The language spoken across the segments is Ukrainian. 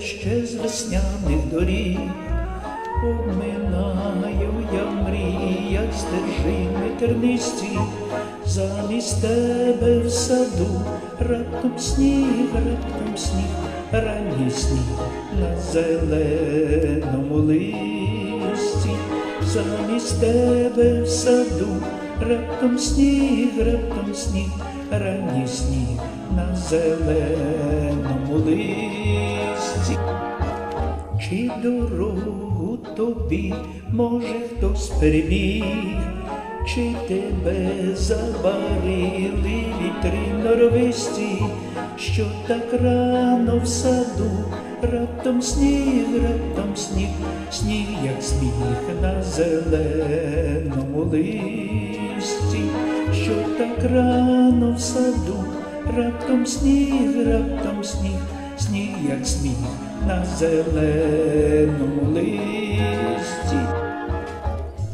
ще з весняних доріг. Обминаю я в мріях стежини тернисті, замість тебе в саду, раптом сніг, раптом сніг, ранній сніг на зеленому листі, замість тебе в саду, раптом сніг, раптом сніг, ранній сніг на зеленому листі. Чи дорогу тобі може хтось перебіг, чи тебе забарили вітри норовисті, що так рано в саду, раптом сніг, раптом сніг, сніг, як сніг на зеленому листі, що так рано в саду, раптом сніг, раптом сніг, сніг, як сніг на зеленому листі.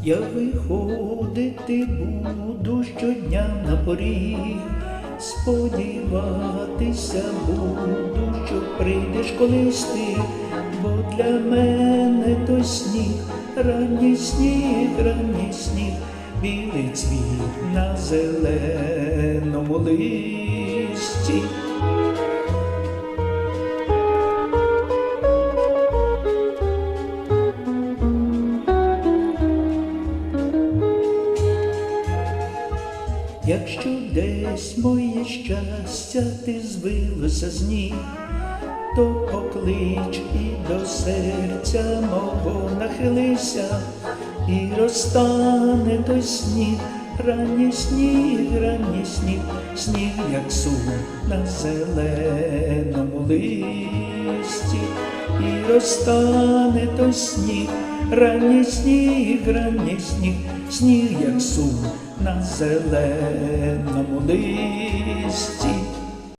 Я виходити буду щодня на поріг, сподіватися буду, що прийдеш колись ти, бо для мене той сніг, ранній сніг, ранній сніг, білий цвіт на зеленому листі. Якщо десь моє щастя ти збилося з ніг, то поклич і до серця мого нахилися, і розтане той сніг, ранній сніг, ранній сніг, сніг, як сум на зеленому листі, і розтане той сніг, ранній сніг, ранній сніг, сніг, як сум на зеленому листі.